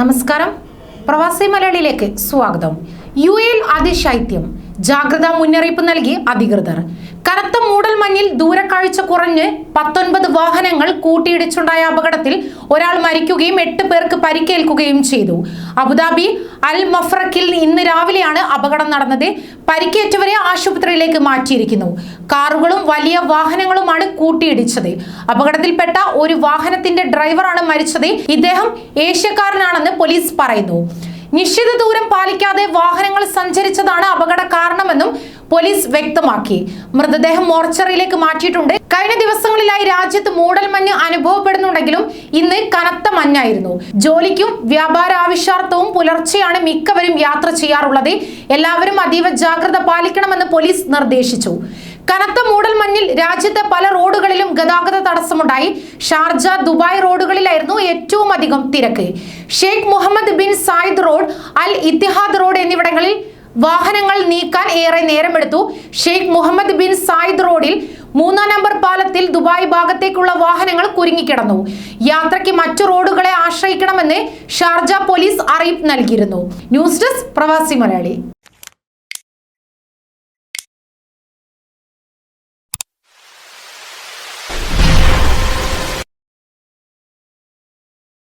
നമസ്കാരം. പ്രവാസി മലയാളിയിലേക്ക് സ്വാഗതം. യു എയിൽ അതിശൈത്യം ജാഗ്രതാ മുന്നറിയിപ്പ് നൽകി അധികൃതർ. കനത്ത മൂടൽമഞ്ഞിൽ ദൂരക്കാഴ്ച കുറഞ്ഞ് പത്തൊൻപത് വാഹനങ്ങൾ കൂട്ടിയിടിച്ചുണ്ടായ അപകടത്തിൽ ഒരാൾ മരിക്കുകയും എട്ട് പേർക്ക് പരിക്കേൽക്കുകയും ചെയ്തു. അബുദാബി അൽ മഫ്രക്കിൽ ഇന്ന് രാവിലെയാണ് അപകടം നടന്നത്. പരിക്കേറ്റവരെ ആശുപത്രിയിലേക്ക് മാറ്റിയിരിക്കുന്നു. കാറുകളും വലിയ വാഹനങ്ങളുമാണ് കൂട്ടിയിടിച്ചത്. അപകടത്തിൽപ്പെട്ട ഒരു വാഹനത്തിന്റെ ഡ്രൈവറാണ് മരിച്ചത്. ഇദ്ദേഹം ഏഷ്യക്കാരനാണെന്ന് പോലീസ് പറയുന്നു. നിശ്ചിത ദൂരം പാലിക്കാതെ വാഹനങ്ങൾ സഞ്ചരിച്ചതാണ് അപകട കാരണമെന്നും പോലീസ് വ്യക്തമാക്കി. മൃതദേഹം മോർച്ചറിയിലേക്ക് മാറ്റിയിട്ടുണ്ട്. കഴിഞ്ഞ ദിവസങ്ങളിലായി രാജ്യത്ത് മൂടൽമഞ്ഞ് അനുഭവപ്പെടുന്നുണ്ടെങ്കിലും ഇന്ന് കനത്ത മഞ്ഞായിരുന്നു. ജോലിക്കും വ്യാപാര ആവശ്യാർത്ഥവും പുലർച്ചെയാണ് മിക്കവരും യാത്ര ചെയ്യാറുള്ളത്. എല്ലാവരും അതീവ ജാഗ്രത പാലിക്കണമെന്ന് പോലീസ് നിർദ്ദേശിച്ചു. കനത്ത മൂടൽ മഞ്ഞിൽ രാജ്യത്തെ പല റോഡുകളിലും ഗതാഗത തടസ്സമുണ്ടായി. ഷാർജ ദുബായ് റോഡുകളിലായിരുന്നു ഏറ്റവും അധികം തിരക്ക്. Sheikh Mohammed bin Zayed road Al Ittihad road എന്നിവിടങ്ങളിൽ വാഹനങ്ങൾ നീക്കാൻ ഏറെ നേരമെടുത്തു. ഷെയ്ഖ് മുഹമ്മദ് ബിൻ സായിദ് റോഡിൽ മൂന്നാം നമ്പർ പാലത്തിൽ ദുബായ് ഭാഗത്തേക്കുള്ള വാഹനങ്ങൾ കുരുങ്ങിക്കിടന്നു. യാത്രയ്ക്ക് മറ്റു റോഡുകളെ ആശ്രയിക്കണമെന്ന് ഷാർജ പോലീസ് അറിയിപ്പ് നൽകിയിരുന്നു. ന്യൂസ് ഡെസ്ക് പ്രവാസി മലയാളി.